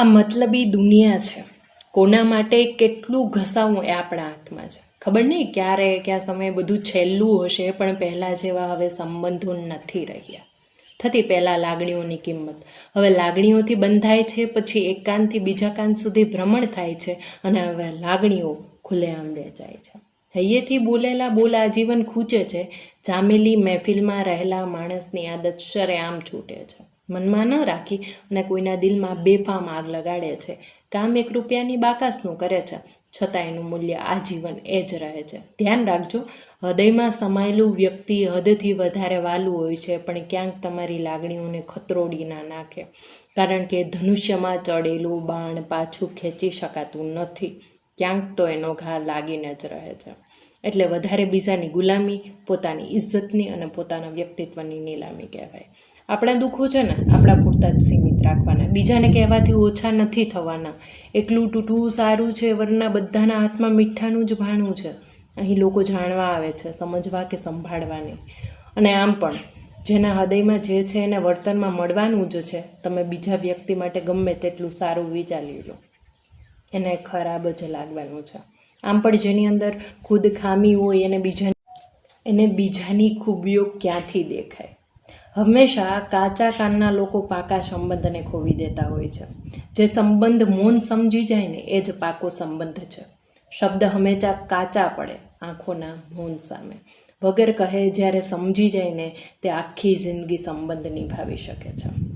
આ મતલબી દુનિયા છે. કોના માટે કેટલું ઘસાવું એ આપણા હાથમાં છે. ખબર નહીં ક્યારે ક્યાં સમયે બધું છેલ્લું હશે પણ પહેલાં જેવા હવે સંબંધો નથી રહ્યા. થતી પહેલાં લાગણીઓની કિંમત. હવે લાગણીઓથી બંધાય છે, પછી એક કાનથી બીજા કાન સુધી ભ્રમણ થાય છે અને હવે લાગણીઓ ખુલ્લેઆમ વેચાય છે. હૈયેથી બોલેલા બોલ આજીવન ખૂચે છે. જામેલી મહેફિલમાં રહેલા માણસની આદત શરે આમ છૂટે છે. મનમાં ન રાખી અને કોઈના દિલમાં બેફામ આગ લગાડે છે. કામ એક રૂપિયાની બાકાસનું કરે છે. છતાં એનું મૂલ્ય આજીવન એ જ રહે છે. ધ્યાન રાખજો, હૃદયમાં સમાયેલું વ્યક્તિ હદથી વધારે વાલું હોય છે, પણ ક્યાંક તમારી લાગણીઓને ખતરોડી ના નાખે. કારણ કે ધનુષ્યમાં ચડેલું બાણ પાછું ખેંચી શકાતું નથી. ક્યાંક તો એનો ઘા લાગીને જ રહે છે. એટલે વધારે બીજાની ગુલામી, પોતાની ઇજ્જતની અને પોતાના વ્યક્તિત્વની નીલામી કહેવાય. આપણા દુઃખો છે ને, આપણા પૂરતા જ સીમિત રાખવાના. બીજાને કહેવાથી ઓછા નથી થવાના. એકલું તૂટવું સારું છે, વરના બધાના હાથમાં મીઠાનું જ ભાણું છે. અહીં લોકો જાણવા આવે છે, સમજવા કે સંભાળવા નહીં અને આમ પણ, જેના હૃદયમાં જે છે એને વર્તનમાં મળવાનું જ છે, તમે બીજા વ્યક્તિ માટે ગમે તેટલું સારું વિચારી લો. એને ખરાબ જ લાગવાનું છે. આમ પણ જેની અંદર ખુદ ખામી હોય એને બીજા એને બીજાની ખૂબીઓ ક્યાંથી દેખાય? હંમેશા કાચા કાનના લોકો પાકા સંબંધને ખોવી દેતા હોય છે. જે સંબંધ મૌન સમજી જાય ને એ જ પાકો સંબંધ છે. શબ્દ હંમેશા કાચા પડે આંખોના મૌન સામે. વગર કહે જ્યારે સમજી જાય ને તે આખી જિંદગી સંબંધ નિભાવી શકે છે.